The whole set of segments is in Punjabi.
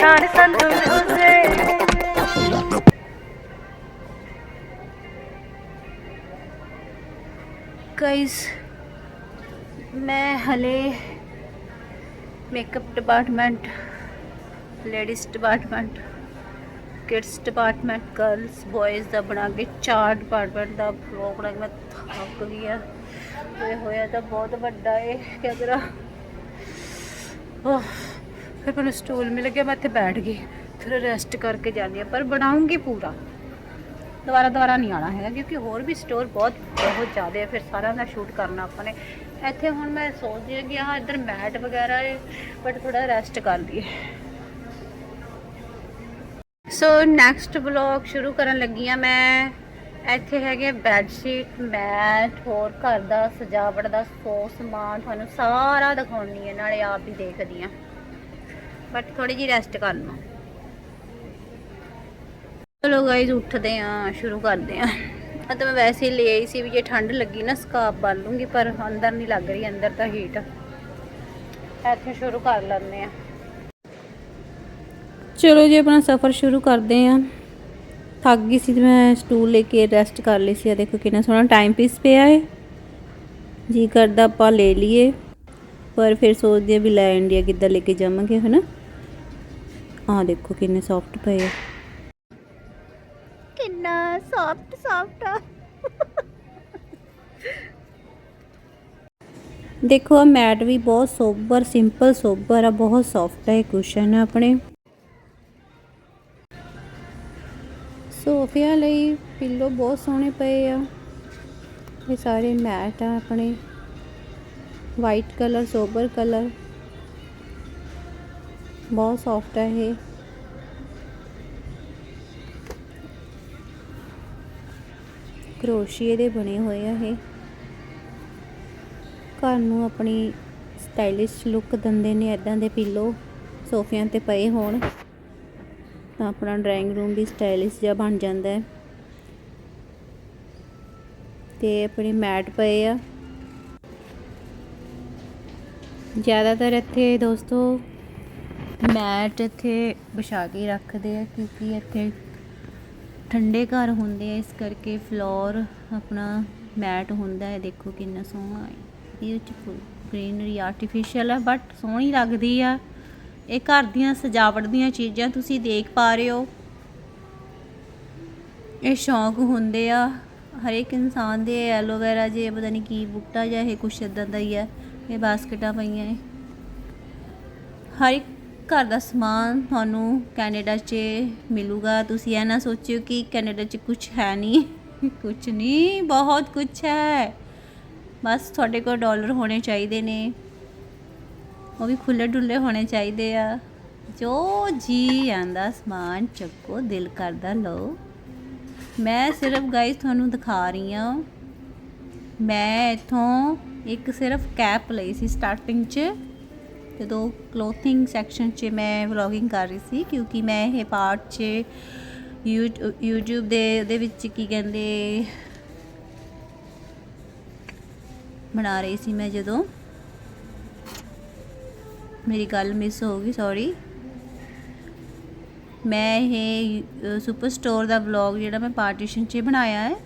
ਨਿਸ਼ਾਨ ਸਾਨੂੰ ਮਿਲਦੇ ਗਾਇਸ ਮੈਂ ਹਲੇ makeup department ladies department kids department girls boys ਦਾ ਬਣਾ ਕੇ ਚਾਰ ਡਿਪਾਰਟਮੈਂਟ ਦਾ ਵਲੌਗ ਬਣਾ ਕੇ ਮੈਂ ਥੱਕ ਗਈ ਆ ਇਹ ਹੋਇਆ ਤਾਂ ਬਹੁਤ ਵੱਡਾ ਇਹ ਕਿਆ ਕਰਾਂ। ਫਿਰ ਮੈਨੂੰ ਸਟੂਲ ਮਿਲ ਗਿਆ, ਮੈਂ ਇੱਥੇ ਬੈਠ ਗਈ। ਫਿਰ ਰੈਸਟ ਕਰਕੇ ਜਾਂਦੀ ਆ ਪਰ ਬਣਾਉਂਗੀ ਪੂਰਾ। ਦੁਬਾਰਾ ਦੁਬਾਰਾ ਨਹੀਂ ਆਣਾ ਹੈਗਾ, ਕਿਉਂਕਿ ਹੋਰ ਵੀ ਸਟੋਰ ਬਹੁਤ ਬਹੁਤ ਜ਼ਿਆਦਾ ਹੈ ਫਿਰ ਸਾਰਿਆਂ ਦਾ ਸ਼ੂਟ ਕਰਨਾ ਆਪਾਂ ਨੇ। ਇੱਥੇ ਹੁਣ ਮੈਂ ਸੋਚਦੀ ਹਾਂ ਕਿ ਹਾਂ ਇੱਧਰ ਮੈਟ ਵਗੈਰਾ ਹੈ ਬਟ ਥੋੜਾ ਰੈਸਟ ਕਰ ਲਈਏ। ਸੋ ਨੈਕਸਟ ਵਲੌਗ ਸ਼ੁਰੂ ਕਰਨ ਲੱਗੀ ਆ ਮੈਂ। ਇੱਥੇ ਹੈਗੇ ਬੈੱਡ ਸ਼ੀਟ ਮੈਟ ਹੋਰ ਘਰ ਦਾ ਸਜਾਵਟ ਦਾ, ਸੋ ਸਮਾਨ ਤੁਹਾਨੂੰ ਸਾਰਾ ਦਿਖਾਉਣੀ ਹੈ ਨਾਲੇ ਆਪ ਵੀ ਦੇਖਦੀ ਆ ਬਟ ਥੋੜੀ ਜਿਹੀ ਰੈਸਟ ਕਰ ਲਵਾਂ ਚਲੋ ਗਾਇਜ਼ ਉੱਠਦੇ ਆ ਸ਼ੁਰੂ ਕਰਦੇ ਆ ਤਾਂ ਮੈਂ ਵੈਸੇ ਹੀ ਲੈ ਆਈ ਸੀ ਵੀ ਜੇ ਠੰਡ ਲੱਗੀ ਨਾ ਸਕਾਪ ਬੰਨ ਲੂੰਗੀ, ਪਰ ਅੰਦਰ ਨਹੀਂ ਲੱਗ ਰਹੀ, ਅੰਦਰ ਤਾਂ ਹੀਟ ਇੱਥੇ ਸ਼ੁਰੂ ਕਰ ਲੈਂਦੇ ਆ ਚਲੋ ਜੀ, ਆਪਣਾ ਸਫ਼ਰ ਸ਼ੁਰੂ ਕਰਦੇ ਆ ਥੱਕ ਗਈ ਸੀ ਤੇ ਮੈਂ ਸਟੂਲ ਲੈ ਕੇ ਰੈਸਟ ਕਰ ਲਈ ਸੀ। ਆ ਦੇਖੋ ਕਿੰਨਾ ਸੋਹਣਾ ਟਾਈਮ ਪੀਸ ਪਿਆ ਹੈ। ਜੀ ਕਰਦਾ ਆਪਾਂ ਲੈ ਲਈਏ। ਪਰ ਫਿਰ ਸੋਚਦੇ ਆ ਵੀ ਲੈ ਇੰਡੀਆ ਕਿੱਦਾਂ ਲੈ ਕੇ ਜਾਵਾਂਗੇ, ਹਨਾ? ਆਹ ਦੇਖੋ ਕਿੰਨੇ ਸੌਫਟ ਪਏ ਆ। ਕਿੰਨਾ ਸੌਫਟ ਸੌਫਟ ਆ। ਦੇਖੋ ਆ ਮੈਟ ਵੀ ਬਹੁਤ ਸੋਬਰ ਸਿੰਪਲ ਸੋਬਰ ਆ ਬਹੁਤ ਸੌਫਟ ਹੈ ਕੁਸ਼ਨ ਆ ਆਪਣੇ। ਸੋਫਿਆਂ ਲਈ ਪਿੱਲੋ ਬਹੁਤ ਸੋਹਣੇ ਪਏ ਆ। ਇਹ ਸਾਰੇ ਮੈਟ ਆ ਆਪਣੇ। ਵਾਈਟ ਕਲਰ ਸੋਬਰ ਕਲਰ ਬਹੁਤ ਸੌਫਟ ਹੈ ਇਹ। ਕਰੋਸ਼ੀਏ ਦੇ ਬਣੇ ਹੋਏ ਆ ਇਹ। ਘਰ ਨੂੰ ਆਪਣੀ ਸਟਾਈਲਿਸ਼ ਲੁੱਕ ਦਿੰਦੇ ਨੇ ਇਦਾਂ ਦੇ ਪੀਲੋ ਸੋਫਿਆਂ ਤੇ ਪਏ ਹੋਣ ਤਾਂ ਆਪਣਾ ਡਰਾਇੰਗ ਰੂਮ ਵੀ ਸਟਾਈਲਿਸ਼ ਜਿਹਾ ਬਣ ਜਾਂਦਾ ਹੈ। ਤੇ ਆਪਣੇ ਮੈਟ ਪਏ ਆ। ਜ਼ਿਆਦਾਤਰ ਇੱਥੇ ਦੋਸਤੋ ਮੈਟ ਇੱਥੇ ਵਿਛਾ ਕੇ ਰੱਖਦੇ ਆ ਕਿਉਂਕਿ ਇੱਥੇ ਠੰਡੇ ਘਰ ਹੁੰਦੇ ਆ, ਇਸ ਕਰਕੇ ਫਲੋਰ ਆਪਣਾ ਮੈਟ ਹੁੰਦਾ ਹੈ। ਦੇਖੋ ਕਿੰਨਾ ਸੋਹਣਾ ਹੈ। ਇਹ ਵਿੱਚ ਗ੍ਰੀਨਰੀ ਆਰਟੀਫੀਸ਼ੀਅਲ ਹੈ ਬਟ ਸੋਹਣੀ ਲੱਗਦੀ ਆ। ਇਹ ਘਰ ਦੀਆਂ ਸਜਾਵਟ ਦੀਆਂ ਚੀਜ਼ਾਂ ਤੁਸੀਂ ਦੇਖ ਪਾ ਰਹੇ ਹੋ। ਇਹ ਸ਼ੌਂਕ ਹੁੰਦੇ ਆ। ਹਰੇਕ ਇਨਸਾਨ ਦੇ ਐਲੋਵੇਰਾ ਜੇ, ਪਤਾ ਨਹੀਂ ਕੀ ਬੂਟਾ ਜਾਂ ਇਹ ਕੁਛ ਇਦਾਂ ਦਾ ਹੀ ਹੈ ਇਹ ਬਾਸਕਟਾਂ ਪਈਆਂ ਹੈ ਹਰ ਇੱਕ ਘਰ ਦਾ ਸਮਾਨ ਤੁਹਾਨੂੰ ਕੈਨੇਡਾ 'ਚ ਮਿਲੂਗਾ। ਤੁਸੀਂ ਇਹ ਨਾ ਸੋਚਿਓ ਕਿ ਕੈਨੇਡਾ 'ਚ ਕੁਝ ਹੈ ਨਹੀਂ। ਕੁਝ ਨਹੀਂ, ਬਹੁਤ ਕੁਝ ਹੈ। ਬਸ ਤੁਹਾਡੇ ਕੋਲ ਡਾਲਰ ਹੋਣੇ ਚਾਹੀਦੇ ਨੇ। ਉਹ ਵੀ ਖੁੱਲੇ ਡੁੱਲੇ ਹੋਣੇ ਚਾਹੀਦੇ ਆ। ਜੋ ਜੀ ਆਂਦਾ ਸਮਾਨ ਚੱਕੋ, ਦਿਲ ਕਰਦਾ ਲਓ। ਮੈਂ ਸਿਰਫ ਗਾਇਸ ਤੁਹਾਨੂੰ ਦਿਖਾ ਰਹੀ ਹਾਂ ਮੈਂ ਇਥੋਂ ਇੱਕ ਸਿਰਫ ਕੈਪ ਲਈ ਸੀ ਸਟਾਰਟਿੰਗ 'ਚ। ਜਦੋਂ ਕਲੋਥਿੰਗ ਸੈਕਸ਼ਨ 'ਚ ਮੈਂ ਵਲੌਗਿੰਗ ਕਰ ਰਹੀ ਸੀ, ਕਿਉਂਕਿ ਮੈਂ ਇਹ ਪਾਰਟ 'ਚ ਯੂ- YouTube ਦੇ, ਉਹਦੇ ਵਿੱਚ ਕੀ ਕਹਿੰਦੇ ਬਣਾ ਰਹੀ ਸੀ ਮੈਂ ਜਦੋਂ। ਮੇਰੀ ਗੱਲ ਮਿਸ ਹੋ ਗਈ ਸੌਰੀ ਮੈਂ ਇਹ ਸੁਪਰ ਸਟੋਰ ਦਾ ਵਲੌਗ ਜਿਹੜਾ ਮੈਂ ਪਾਰਟੀਸ਼ਨ 'ਚ ਬਣਾਇਆ ਹੈ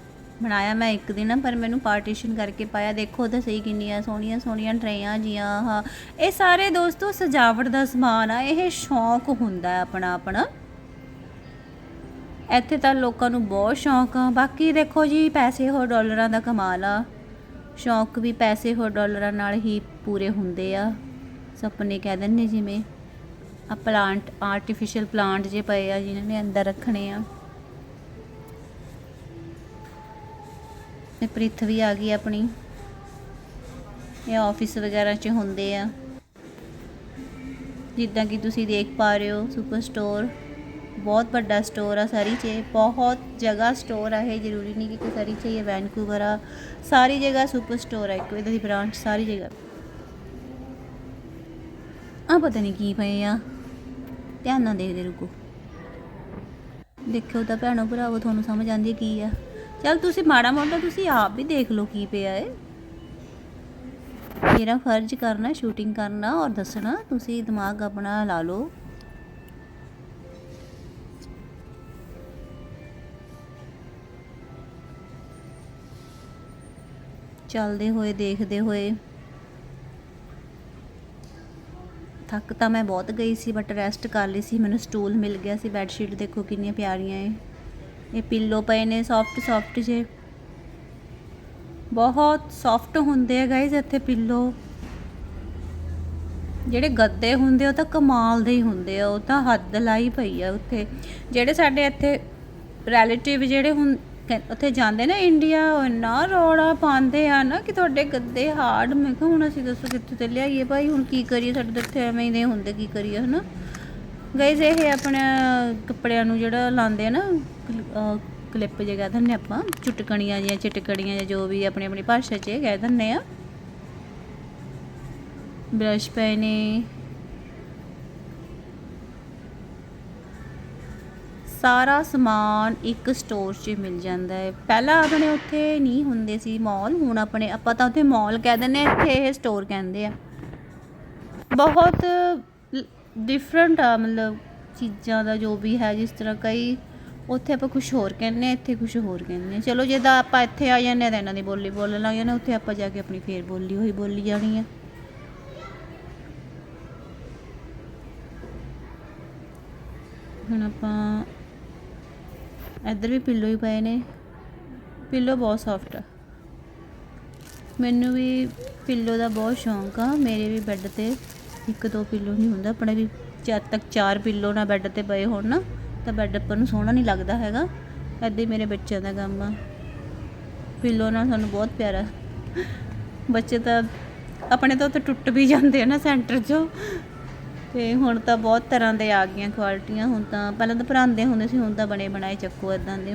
ਬਣਾਇਆ ਮੈਂ ਇੱਕ ਦਿਨ, ਪਰ ਮੈਨੂੰ ਪਾਰਟੀਸ਼ਨ ਕਰਕੇ ਪਾਇਆ। ਦੇਖੋ ਤਾਂ ਸਹੀ ਕਿੰਨੀਆਂ ਸੋਹਣੀਆਂ ਸੋਹਣੀਆਂ ਟਰੇਆਂ ਜੀਆਂ ਹਾਂ ਇਹ ਸਾਰੇ ਦੋਸਤੋ ਸਜਾਵਟ ਦਾ ਸਮਾਨ ਆ, ਇਹ ਸ਼ੌਂਕ ਹੁੰਦਾ ਆਪਣਾ ਆਪਣਾ। ਇੱਥੇ ਤਾਂ ਲੋਕਾਂ ਨੂੰ ਬਹੁਤ ਸ਼ੌਂਕ ਆ। ਬਾਕੀ ਦੇਖੋ ਜੀ, ਪੈਸੇ ਹੋਰ ਡਾਲਰਾਂ ਦਾ ਕਮਾਲ ਆ। ਸ਼ੌਂਕ ਵੀ ਪੈਸੇ ਹੋਰ ਡਾਲਰਾਂ ਨਾਲ ਹੀ ਪੂਰੇ ਹੁੰਦੇ ਆ। ਸੁਪਨੇ ਕਹਿ ਦਿੰਦੇ ਜਿਵੇਂ ਆ ਪਲਾਂਟ ਆਰਟੀਫੀਸ਼ੀਅਲ ਪਲਾਂਟ ਜੇ ਪਏ ਆ, ਜਿਨ੍ਹਾਂ ਨੇ ਅੰਦਰ ਰੱਖਣੇ ਆ। ਪ੍ਰਿਥ ਵੀ ਆ ਗਈ ਆਪਣੀ। ਇਹ ਆਫਿਸ ਵਗੈਰਾ 'ਚ ਹੁੰਦੇ ਆ। ਜਿੱਦਾਂ ਕਿ ਤੁਸੀਂ ਦੇਖ ਪਾ ਰਹੇ ਹੋ ਸੁਪਰ ਸਟੋਰ ਬਹੁਤ ਵੱਡਾ ਸਟੋਰ ਆ ਸਾਰੀ 'ਚ। ਬਹੁਤ ਜਗ੍ਹਾ ਸਟੋਰ ਆ, ਇਹ ਜ਼ਰੂਰੀ ਨਹੀਂ ਕਿ ਕੋਈ ਸਾਰੀ 'ਚ ਹੀ ਵੈਨਕੂਵਰ ਆ। ਸਾਰੀ ਜਗ੍ਹਾ ਸੁਪਰ ਸਟੋਰ ਆ, ਇੱਕ ਇਹਦੀ ਬ੍ਰਾਂਚ ਸਾਰੀ ਜਗ੍ਹਾ। ਆ ਪਤਾ ਨਹੀਂ ਕੀ ਪਏ ਆ। ਧਿਆਨ ਨਾਲ ਦੇਖਦੇ ਰੁਕੋ ਦੇਖਿਓ ਤਾਂ ਭੈਣੋ ਭਰਾਵੋ, ਤੁਹਾਨੂੰ ਸਮਝ ਆਉਂਦੀ ਹੈ ਕੀ ਆ। ਚਲ ਤੁਸੀਂ ਮਾੜਾ ਮੋਟਾ ਤੁਸੀਂ ਆਪ ਵੀ ਦੇਖ ਲਓ ਕੀ ਪਿਆ ਏ। ਮੇਰਾ ਫਰਜ਼ ਕਰਨਾ ਸ਼ੂਟਿੰਗ ਕਰਨਾ ਔਰ ਦੱਸਣਾ, ਤੁਸੀਂ ਦਿਮਾਗ ਆਪਣਾ ਲਾ ਲਓ। ਚਲਦੇ ਹੋਏ, ਦੇਖਦੇ ਹੋਏ। ਥੱਕ ਤਾਂ ਮੈਂ ਬਹੁਤ ਗਈ ਸੀ ਬਟ ਰੈਸਟ ਕਰ ਲਈ ਸੀ। ਮੈਨੂੰ ਸਟੂਲ ਮਿਲ ਗਿਆ ਸੀ ਬੈੱਡਸ਼ੀਟ ਦੇਖੋ ਕਿੰਨੀਆਂ ਪਿਆਰੀਆਂ ਏ। ਇਹ ਪਿੱਲੋ ਪਏ ਨੇ ਸੌਫਟ ਸੌਫਟ ਜੇ ਬਹੁਤ ਸੌਫਟ ਹੁੰਦੇ ਆ ਗਾਇਜ਼ ਇੱਥੇ ਪਿੱਲੋ ਜਿਹੜੇ ਗੱਦੇ ਹੁੰਦੇ ਆ, ਉਹ ਤਾਂ ਕਮਾਲ ਦੇ ਹੀ ਹੁੰਦੇ ਆ ਉਹ ਤਾਂ ਹੱਦ ਲਾਈ ਪਈ ਆ ਉੱਥੇ ਜਿਹੜੇ ਸਾਡੇ ਇੱਥੇ ਰਿਲੇਟਿਵ ਜਿਹੜੇ ਹੁਣ ਉੱਥੇ ਜਾਂਦੇ ਨਾ ਇੰਡੀਆ ਉਹ ਇੰਨਾ ਰੌਲਾ ਪਾਉਂਦੇ ਆ ਨਾ ਕਿ ਤੁਹਾਡੇ ਗੱਦੇ ਹਾਰਡ ਮੈਂ ਕਿਹਾ ਹੁਣ ਅਸੀਂ ਦੱਸੋ ਕਿੱਥੇ ਤੇ ਲਿਆਈਏ ਭਾਈ ਹੁਣ ਕੀ ਕਰੀਏ ਸਾਡੇ ਤਾਂ ਇੱਥੇ ਐਵੇਂ ਹੀ ਦੇ ਹੁੰਦੇ ਕੀ ਕਰੀਏ ਹਨਾ ਗਾਇਜ਼ ਇਹ ਆਪਣੇ ਕੱਪੜਿਆਂ ਨੂੰ ਜਿਹੜਾ ਲਾਉਂਦੇ ਆ ਨਾ ਕਲਿੱਪ ਜੇ ਕਹਿ ਦਿੰਦੇ ਆਪਾਂ ਚੁਟਕਣੀਆਂ ਜਾਂ ਚਟਕੜੀਆਂ ਜਾਂ ਜੋ ਵੀ ਆਪਣੀ ਆਪਣੀ ਭਾਸ਼ਾ 'ਚ ਕਹਿ ਦਿੰਦੇ ਆ। ਬ੍ਰਸ਼ ਪਏ ਸਾਰਾ ਸਮਾਨ ਇੱਕ ਸਟੋਰ 'ਚ ਮਿਲ ਜਾਂਦਾ ਹੈ। ਪਹਿਲਾਂ ਆਪਣੇ ਉੱਥੇ ਨਹੀਂ ਹੁੰਦੇ ਸੀ ਮਾਲ ਹੁਣ ਆਪਣੇ ਆਪਾਂ ਤਾਂ ਉੱਥੇ ਮਾਲ ਕਹਿ ਦਿੰਦੇ ਹਾਂ, ਇੱਥੇ ਇਹ ਸਟੋਰ ਕਹਿੰਦੇ ਆ। ਬਹੁਤ ਡਿਫਰੈਂਟ ਆ ਮਤਲਬ ਚੀਜ਼ਾਂ ਦਾ ਜੋ ਵੀ ਹੈ ਜਿਸ ਤਰ੍ਹਾਂ ਕਈ ਉੱਥੇ ਆਪਾਂ ਕੁਝ ਹੋਰ ਕਹਿੰਦੇ ਹਾਂ ਇੱਥੇ ਕੁਝ ਹੋਰ ਕਹਿੰਦੇ ਹਾਂ। ਚਲੋ ਜੇ ਤਾਂ ਆਪਾਂ ਇੱਥੇ ਆ ਜਾਂਦੇ ਹਾਂ ਤਾਂ ਇਹਨਾਂ ਦੀ ਬੋਲੀ ਬੋਲਣ ਲੱਗ ਜਾਂਦੇ ਹਾਂ, ਉੱਥੇ ਆਪਾਂ ਜਾ ਕੇ ਆਪਣੀ ਫੇਰ ਬੋਲੀ ਹੋਈ ਬੋਲੀ ਜਾਣੀ ਆ। ਹੁਣ ਆਪਾਂ ਇੱਧਰ ਵੀ ਪਿੱਲੋ ਹੀ ਪਏ ਨੇ। ਪਿੱਲੋ ਬਹੁਤ ਸੌਫਟ ਆ। ਮੈਨੂੰ ਵੀ ਪਿੱਲੋ ਦਾ ਬਹੁਤ ਸ਼ੌਂਕ ਆ ਮੇਰੇ ਵੀ ਬੈੱਡ ਤੇ। ਇੱਕ ਦੋ ਪਿੱਲੋ ਨਹੀਂ ਹੁੰਦਾ, ਆਪਣੇ ਵੀ ਜਦ ਤੱਕ ਚਾਰ ਪਿੱਲੋ ਨਾ ਬੈੱਡ ਤੇ ਪਏ ਹੋਣ ਨਾ, ਤਾਂ ਬੈੱਡ ਆਪਾਂ ਨੂੰ ਸੋਹਣਾ ਨਹੀਂ ਲੱਗਦਾ ਹੈਗਾ। ਐਦਾਂ ਹੀ ਮੇਰੇ ਬੱਚਿਆਂ ਦਾ ਕੰਮ ਆ। ਪਿੱਲੋ ਨਾਲ ਸਾਨੂੰ ਬਹੁਤ ਪਿਆਰਾ। ਬੱਚੇ ਤਾਂ ਆਪਣੇ ਤੋਂ ਤਾਂ ਟੁੱਟ ਵੀ ਜਾਂਦੇ ਆ ਨਾ ਸੈਂਟਰ 'ਚੋਂ। ਤੇ ਹੁਣ ਤਾਂ ਬਹੁਤ ਤਰ੍ਹਾਂ ਦੇ ਆ ਗਈਆਂ ਕੁਆਲਿਟੀਆਂ, ਹੁਣ ਤਾਂ ਪਹਿਲਾਂ ਤਾਂ ਭਰਾਂਦੇ ਹੁੰਦੇ ਸੀ, ਹੁਣ ਤਾਂ ਬਣੇ ਬਣਾਏ ਚੱਕੋ ਇਦਾਂ ਦੇ।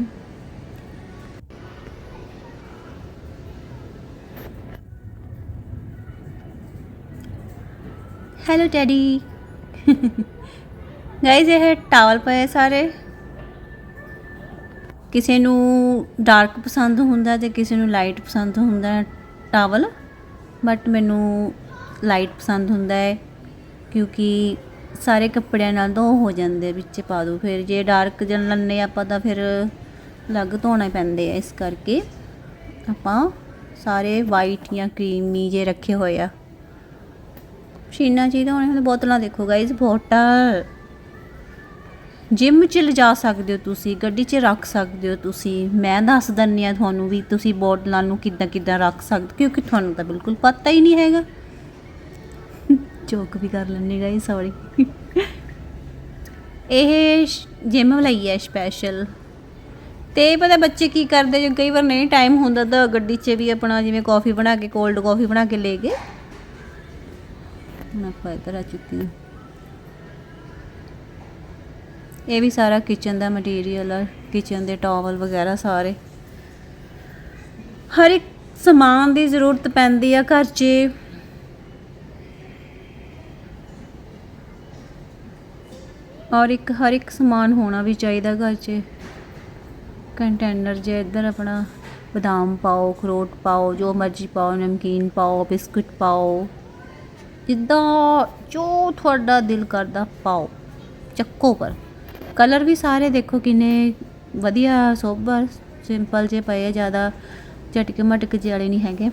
ਹੈਲੋ ਟੈਡੀ ਗਾਇਜ਼ ਇਹ ਟਾਵਲ ਪਏ ਸਾਰੇ। ਕਿਸੇ ਨੂੰ ਡਾਰਕ ਪਸੰਦ ਹੁੰਦਾ ਤੇ ਕਿਸੇ ਨੂੰ ਲਾਈਟ ਪਸੰਦ ਹੁੰਦਾ ਟਾਵਲ ਬਟ ਮੈਨੂੰ ਲਾਈਟ ਪਸੰਦ ਹੁੰਦਾ ਹੈ, ਕਿਉਂਕਿ ਸਾਰੇ ਕੱਪੜਿਆਂ ਨਾਲ ਧੋ ਹੋ ਜਾਂਦੇ ਵਿੱਚ ਪਾ ਦੋ। ਫਿਰ ਜੇ ਡਾਰਕ ਜਨ ਲੰਨੇ ਆਪਾਂ ਤਾਂ ਫਿਰ ਅਲੱਗ ਧੋਣੇ ਪੈਂਦੇ ਆ, ਇਸ ਕਰਕੇ ਆਪਾਂ ਸਾਰੇ ਵਾਈਟ ਜਾਂ ਕਰੀਮੀ ਜੇ ਰੱਖੇ ਹੋਏ ਆ। ਮਸ਼ੀਨਾਂ ਚਾਹੀਦਾ ਹੋਣੇ ਹੁੰਦੇ ਬੋਤਲਾਂ ਦੇਖੋ ਗਾਇਜ਼ ਬੋਟਲ। ਜਿਮ ਚ ਲਿਜਾ ਸਕਦੇ ਹੋ ਤੁਸੀਂ, ਗੱਡੀ 'ਚ ਰੱਖ ਸਕਦੇ ਹੋ ਤੁਸੀਂ। ਮੈਂ ਦੱਸ ਦਿੰਨੀ ਆ ਤੁਹਾਨੂੰ ਵੀ ਤੁਸੀਂ ਬੋਟਲਾਂ ਨੂੰ ਕਿੱਦਾਂ ਕਿੱਦਾਂ ਰੱਖ ਸਕਦੇ, ਕਿਉਂਕਿ ਤੁਹਾਨੂੰ ਤਾਂ ਬਿਲਕੁਲ ਪਤਾ ਹੀ ਨਹੀਂ ਹੈਗਾ। ਜੋਕ ਵੀ ਕਰ ਲੈਂਦੀ ਗਾਈ ਸੌਰੀ ਇਹ ਜਿਮ ਲਈ ਹੈ ਸਪੈਸ਼ਲ ਤੇ ਪਤਾ ਬੱਚੇ ਕੀ ਕਰਦੇ, ਜੇ ਕਈ ਵਾਰ ਨਹੀਂ ਟਾਈਮ ਹੁੰਦਾ ਤਾਂ ਗੱਡੀ 'ਚ ਵੀ ਆਪਣਾ ਜਿਵੇਂ ਕਾਫੀ ਬਣਾ ਕੇ ਕੋਲਡ ਕਾਫੀ ਬਣਾ ਕੇ ਲੈ ਗਏ। ਹੁਣ ਆਪਾਂ ਇੱਧਰ ਆ ਚੁੱਕੀ ਹਾਂ। ਇਹ ਵੀ ਸਾਰਾ ਕਿਚਨ ਦਾ ਮਟੀਰੀਅਲ ਆ ਕਿਚਨ ਦੇ ਟਾਵਲ ਵਗੈਰਾ ਸਾਰੇ। ਹਰ ਇੱਕ ਸਮਾਨ ਦੀ ਜ਼ਰੂਰਤ ਪੈਂਦੀ ਆ ਘਰ 'ਚ। ਔਰ ਇੱਕ, ਹਰ ਇੱਕ ਸਮਾਨ ਹੋਣਾ ਵੀ ਚਾਹੀਦਾ ਘਰ 'ਚ। ਕੰਟੇਨਰ ਜੇ ਇੱਧਰ ਆਪਣਾ ਬਦਾਮ ਪਾਓ, ਅਖਰੋਟ ਪਾਓ, ਜੋ ਮਰਜ਼ੀ ਪਾਓ, ਨਮਕੀਨ ਪਾਓ, ਬਿਸਕੁਟ ਪਾਓ। ਜਿੱਦਾਂ ਜੋ ਤੁਹਾਡਾ ਦਿਲ ਕਰਦਾ ਪਾਓ, ਚੱਕੋ ਪਰ। ਕਲਰ ਵੀ ਸਾਰੇ ਦੇਖੋ ਕਿੰਨੇ ਵਧੀਆ ਸੋਬਰ ਸਿੰਪਲ ਜੇ ਪਏ ਆ, ਜ਼ਿਆਦਾ ਝਟਕੇ ਮਟਕ ਜਿਹੇ ਵਾਲੇ ਨਹੀਂ ਹੈਗੇ।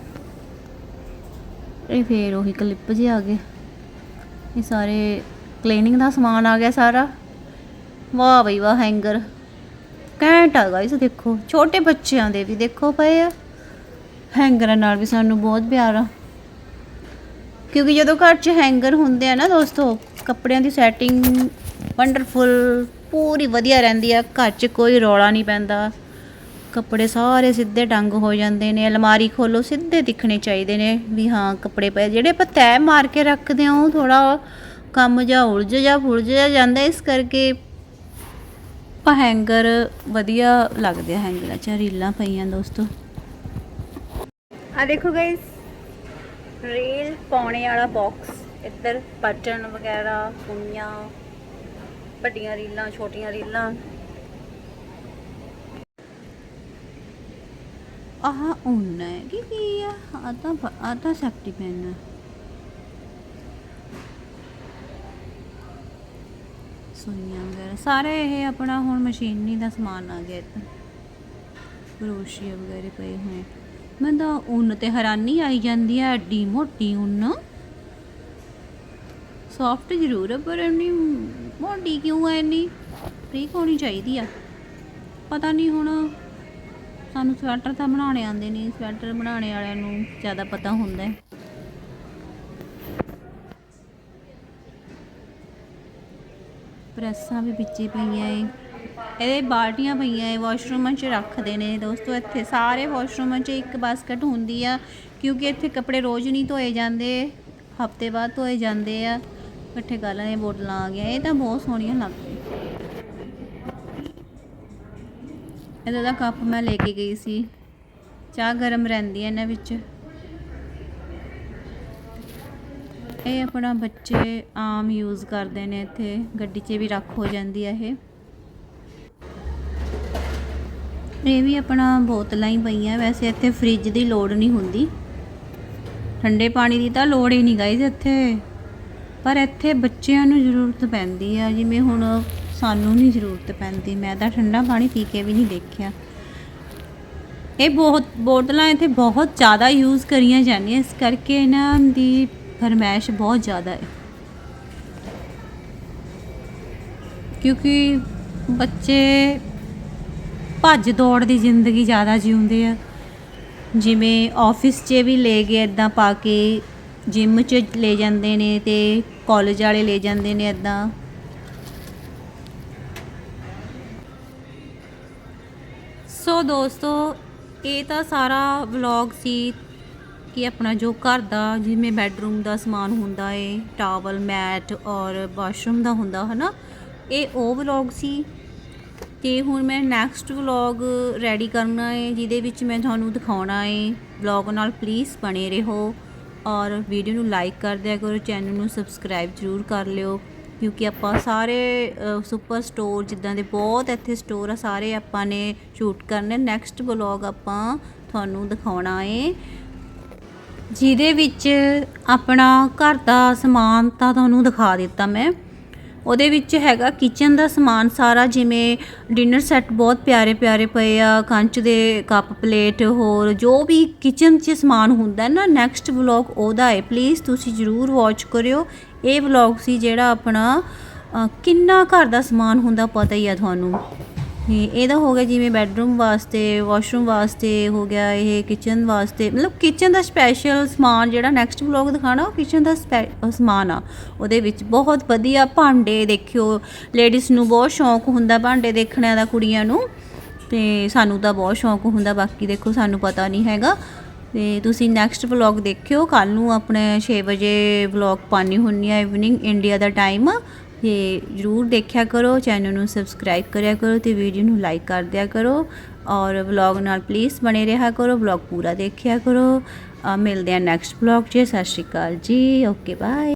ਇਹ ਫੇਰ ਉਹੀ ਕਲਿੱਪ ਜਿਹੇ ਆ ਗਏ। ਇਹ ਸਾਰੇ ਕਲੀਨਿੰਗ ਦਾ ਸਮਾਨ ਆ ਗਿਆ ਸਾਰਾ। ਵਾਹ ਬਈ ਵਾਹ ਹੈਂਗਰ ਘੈਂਟ ਆ ਗਾਇਸ ਦੇਖੋ। ਛੋਟੇ ਬੱਚਿਆਂ ਦੇ ਵੀ ਦੇਖੋ ਪਏ ਆ। ਹੈਂਗਰਾਂ ਨਾਲ ਵੀ ਸਾਨੂੰ ਬਹੁਤ ਪਿਆਰ ਆ। ਕਿਉਂਕਿ ਜਦੋਂ ਘਰ 'ਚ ਹੈਂਗਰ ਹੁੰਦੇ ਆ ਨਾ ਦੋਸਤੋ, ਕੱਪੜਿਆਂ ਦੀ ਸੈਟਿੰਗ ਵੰਡਰਫੁਲ ਪੂਰੀ ਵਧੀਆ ਰਹਿੰਦੀ ਆ। ਘਰ 'ਚ ਕੋਈ ਰੌਲਾ ਨਹੀਂ ਪੈਂਦਾ। ਕੱਪੜੇ ਸਾਰੇ ਸਿੱਧੇ ਡੰਗ ਹੋ ਜਾਂਦੇ ਨੇ। ਅਲਮਾਰੀ ਖੋਲੋ, ਸਿੱਧੇ ਦਿਖਣੇ ਚਾਹੀਦੇ ਨੇ ਵੀ ਹਾਂ, ਕੱਪੜੇ ਪਏ। ਜਿਹੜੇ ਆਪਾਂ ਤੈਅ ਮਾਰ ਕੇ ਰੱਖਦੇ ਆ ਉਹ ਥੋੜਾ ਕੰਮ ਜਾਂ ਉਲਝ ਜਾਂ ਫੁਲਝ ਜਾਂਦਾ। ਇਸ ਕਰਕੇ ਆਪਾਂ ਹੈਂਗਰ ਵਧੀਆ ਲੱਗਦੇ ਆ ਹੈਂਗਰਾਂ 'ਚ ਰੀਲਾਂ ਪਈਆਂ ਦੋਸਤੋ। ਆ ਦੇਖੋ ਗਾਇਸ ਰੀਲ ਪਾਉਣੇ ਵਾਲਾ ਬਾਕਸ ਇੱਧਰ ਬਟਨ ਵਗੈਰਾ ਕੁੰਨੀਆਂ ਵੱਡੀਆਂ ਰੀਲਾਂ, ਛੋਟੀਆਂ ਰੀਲਾਂ। ਆਹ ਉਹਨਾਂ ਹੈ ਕਿ ਕੀ ਆ? ਆ ਤਾਂ ਬ- ਤਾਂ ਸੈਫਟੀ ਪੈਨ ਆ। ਸੁਈਆਂ ਵਗੈਰਾ, ਸਾਰੇ ਇਹ ਆਪਣਾ ਹੁਣ ਮਸ਼ੀਨੀ ਦਾ ਸਮਾਨ ਆ ਗਿਆ ਇੱਧਰ ਕਰੋਸ਼ੀਆ ਵਗੈਰੇ ਪਏ ਹੋਏ। ਮੈਂ ਤਾਂ ਉੱਨ ਤੇ ਹੈਰਾਨੀ ਆਈ ਜਾਂਦੀ ਹੈ, ਐਡੀ ਮੋਟੀ ਉੱਨ। ਸੌਫਟ ਜ਼ਰੂਰ ਹੈ ਪਰ ਇੰਨੀ ਮੋਟੀ ਕਿਉਂ ਹੈ ਇੰਨੀ? ਬਰੀਕ ਹੋਣੀ ਚਾਹੀਦੀ ਆ। ਪਤਾ ਨਹੀਂ ਹੁਣ ਸਾਨੂੰ ਸਵੈਟਰ ਤਾਂ ਬਣਾਉਣੇ ਆਉਂਦੇ ਨਹੀਂ, ਸਵੈਟਰ ਬਣਾਉਣੇ ਵਾਲਿਆਂ ਨੂੰ ਜ਼ਿਆਦਾ ਪਤਾ ਹੁੰਦਾ ਹੈ। ਪ੍ਰੈਸਾਂ ਵੀ ਵਿੱਚੇ ਪਈਆਂ ਏ। ਇਹਦੇ ਬਾਲਟੀਆਂ ਪਈਆਂ ਏ ਵਾਸ਼ਰੂਮਾਂ 'ਚ ਰੱਖਦੇ ਨੇ ਦੋਸਤੋ ਇੱਥੇ। ਸਾਰੇ ਵਾਸ਼ਰੂਮਾਂ 'ਚ ਇੱਕ ਬਾਸਕਟ ਹੁੰਦੀ ਆ, ਕਿਉਂਕਿ ਇੱਥੇ ਕੱਪੜੇ ਰੋਜ਼ ਨਹੀਂ ਧੋਏ ਜਾਂਦੇ, ਹਫ਼ਤੇ ਬਾਅਦ ਧੋਏ ਜਾਂਦੇ ਆ। ਇਕੱਠੇ ਗਾਲਾਂ ਦੀਆਂ ਬੋਟਲਾਂ ਆ ਗਈਆਂ। ਇਹ ਤਾਂ ਬਹੁਤ ਸੋਹਣੀਆਂ ਲੱਗਦੀਆਂ ਇਹਦਾ ਦਾ ਕੱਪ ਮੈਂ ਲੈ ਕੇ ਗਈ ਸੀ। ਚਾਹ ਗਰਮ ਰਹਿੰਦੀ ਹੈ ਇਹਨਾਂ ਵਿੱਚ। ਇਹ ਆਪਣਾ ਬੱਚੇ ਆਮ ਯੂਜ਼ ਕਰਦੇ ਨੇ ਇੱਥੇ। ਗੱਡੀ 'ਚ ਵੀ ਰੱਖ ਹੋ ਜਾਂਦੀ ਹੈ ਇਹ। ਇਹ ਵੀ ਆਪਣਾ ਬੋਤਲਾਂ ਹੀ ਪਈਆਂ, ਵੈਸੇ ਇੱਥੇ ਫ੍ਰਿਜ ਦੀ ਲੋੜ ਨਹੀਂ ਹੁੰਦੀ। ਠੰਡੇ ਪਾਣੀ ਦੀ ਤਾਂ ਲੋੜ ਹੀ ਨਹੀਂ ਗਾਈਜ਼ ਇੱਥੇ। ਪਰ ਇੱਥੇ ਬੱਚਿਆਂ ਨੂੰ ਜ਼ਰੂਰਤ ਪੈਂਦੀ ਆ, ਜਿਵੇਂ ਹੁਣ ਸਾਨੂੰ ਨਹੀਂ ਜ਼ਰੂਰਤ ਪੈਂਦੀ। ਮੈਂ ਤਾਂ ਠੰਡਾ ਪਾਣੀ ਪੀ ਕੇ ਵੀ ਨਹੀਂ ਦੇਖਿਆ। ਇਹ ਬਹੁਤ, ਬੋਤਲਾਂ ਇੱਥੇ ਬਹੁਤ ਜ਼ਿਆਦਾ ਯੂਜ਼ ਕਰੀਆਂ ਜਾਂਦੀਆਂ। ਇਸ ਕਰਕੇ ਇਹਨਾਂ ਦੀ ਫਰਮਾਇਸ਼ ਬਹੁਤ ਜ਼ਿਆਦਾ ਹੈ। ਕਿਉਂਕਿ ਬੱਚੇ ਭੱਜ ਦੌੜ ਦੀ ਜ਼ਿੰਦਗੀ ਜ਼ਿਆਦਾ ਜਿਉਂਦੇ ਆ। ਜਿਵੇਂ ਆਫਿਸ 'ਚ ਵੀ ਲੈ ਗਏ ਇਦਾਂ ਪਾ ਕੇ ਜਿਮ 'ਚ ਲੈ ਜਾਂਦੇ ਨੇ ਤੇ ਕਾਲਜ ਵਾਲੇ ਲੈ ਜਾਂਦੇ ਨੇ ਇਦਾਂ ਸੋ ਦੋਸਤੋ, ਇਹ ਤਾਂ ਸਾਰਾ ਵਲੌਗ ਸੀ ਕਿ ਆਪਣਾ ਜੋ ਘਰ ਦਾ ਜਿਵੇਂ ਬੈੱਡਰੂਮ ਦਾ ਸਮਾਨ ਹੁੰਦਾ ਏ ਟਾਵਲ ਮੈਟ ਔਰ ਵਾਸ਼ਰੂਮ ਦਾ ਹੁੰਦਾ ਹਨਾ, ਇਹ ਉਹ ਵਲੌਗ ਸੀ। ਤੇ ਹੁਣ ਮੈਂ ਨੈਕਸਟ ਵਲੌਗ ਰੈਡੀ ਕਰਨਾ ਏ, ਜਿਹਦੇ ਵਿੱਚ ਮੈਂ ਤੁਹਾਨੂੰ ਦਿਖਾਉਣਾ ਏ। ਵਲੌਗ ਨਾਲ ਪਲੀਜ਼ ਬਣੇ ਰਹੋ ਔਰ ਵੀਡੀਓ ਨੂੰ ਲਾਈਕ ਕਰ ਦਿਆ ਕਰੋ ਚੈਨਲ ਨੂੰ ਸਬਸਕ੍ਰਾਈਬ ਜ਼ਰੂਰ ਕਰ ਲਿਓ। ਕਿਉਂਕਿ ਆਪਾਂ ਸਾਰੇ ਸੁਪਰ ਸਟੋਰ ਜਿੱਦਾਂ ਦੇ ਬਹੁਤ ਇੱਥੇ ਸਟੋਰ ਆ, ਸਾਰੇ ਆਪਾਂ ਨੇ ਸ਼ੂਟ ਕਰਨੇ। ਨੈਕਸਟ ਵਲੌਗ ਆਪਾਂ ਤੁਹਾਨੂੰ ਦਿਖਾਉਣਾ ਏ। ਜਿਹਦੇ ਵਿੱਚ ਆਪਣਾ ਘਰ ਦਾ ਸਮਾਨ ਤਾਂ ਤੁਹਾਨੂੰ ਦਿਖਾ ਦਿੱਤਾ ਮੈਂ। ਉਹਦੇ ਵਿੱਚ ਹੈਗਾ ਕਿਚਨ ਦਾ ਸਮਾਨ ਸਾਰਾ, ਜਿਵੇਂ ਡਿਨਰ ਸੈੱਟ ਬਹੁਤ ਪਿਆਰੇ ਪਿਆਰੇ ਪਏ ਆ, ਕੰਚ ਦੇ ਕੱਪ ਪਲੇਟ ਹੋਰ, ਜੋ ਵੀ ਕਿਚਨ 'ਚ ਸਮਾਨ ਹੁੰਦਾ ਨਾ ਨੈਕਸਟ ਵਲੌਗ ਉਹਦਾ ਹੈ ਪਲੀਜ਼ ਤੁਸੀਂ ਜਰੂਰ ਵਾਚ ਕਰਿਓ। ਇਹ ਵਲੌਗ ਸੀ ਜਿਹੜਾ ਆਪਣਾ ਕਿੰਨਾ ਘਰ ਦਾ ਸਮਾਨ ਹੁੰਦਾ ਪਤਾ ਹੀ ਆ ਤੁਹਾਨੂੰ। ਤੇ ਇਹਦਾ ਹੋ ਗਿਆ ਜਿਵੇਂ ਬੈੱਡਰੂਮ ਵਾਸਤੇ ਵਾਸ਼ਰੂਮ ਵਾਸਤੇ ਹੋ ਗਿਆ, ਇਹ ਕਿਚਨ ਵਾਸਤੇ। ਮਤਲਬ ਕਿਚਨ ਦਾ ਸਪੈਸ਼ਲ ਸਮਾਨ ਜਿਹੜਾ ਨੈਕਸਟ ਵਲੌਗ ਦਿਖਾਣਾ, ਉਹ ਕਿਚਨ ਦਾ ਸਪੈ- ਸਮਾਨ ਆ। ਉਹਦੇ ਵਿੱਚ ਬਹੁਤ ਵਧੀਆ ਭਾਂਡੇ ਦੇਖਿਓ। ਲੇਡੀਜ਼ ਨੂੰ ਬਹੁਤ ਸ਼ੌਂਕ ਹੁੰਦਾ ਭਾਂਡੇ ਦੇਖਣਿਆਂ ਦਾ ਕੁੜੀਆਂ ਨੂੰ। ਤੇ ਸਾਨੂੰ ਤਾਂ ਬਹੁਤ ਸ਼ੌਂਕ ਹੁੰਦਾ, ਬਾਕੀ ਦੇਖੋ ਸਾਨੂੰ ਪਤਾ ਨਹੀਂ ਹੈਗਾ। ਤੇ ਤੁਸੀਂ ਨੈਕਸਟ ਵਲੌਗ ਦੇਖਿਓ। ਕੱਲ ਨੂੰ ਆਪਣੇ 6 ਵਜੇ ਵਲੌਗ ਪਾਣੀ ਹੁੰਨੀ ਆ ਇਵਨਿੰਗ ਇੰਡੀਆ ਦਾ ਟਾਈਮ ਤੇ ਜਰੂਰ ਦੇਖਿਆ ਕਰੋ ਚੈਨਲ ਨੂੰ ਸਬਸਕ੍ਰਾਈਬ ਕਰਿਆ ਕਰੋ ਤੇ ਵੀਡੀਓ ਨੂੰ ਲਾਈਕ ਕਰ ਦਿਆ ਕਰੋ ਔਰ ਵਲੌਗ ਨਾਲ ਪਲੀਜ਼ ਬਣੇ ਰਿਹਾ ਕਰੋ ਵਲੌਗ ਪੂਰਾ ਦੇਖਿਆ ਕਰੋ। ਮਿਲਦੇ ਆ ਨੈਕਸਟ ਵਲੌਗ 'ਚ। ਸਤਿ ਸ਼੍ਰੀ ਅਕਾਲ ਜੀ। Okay bye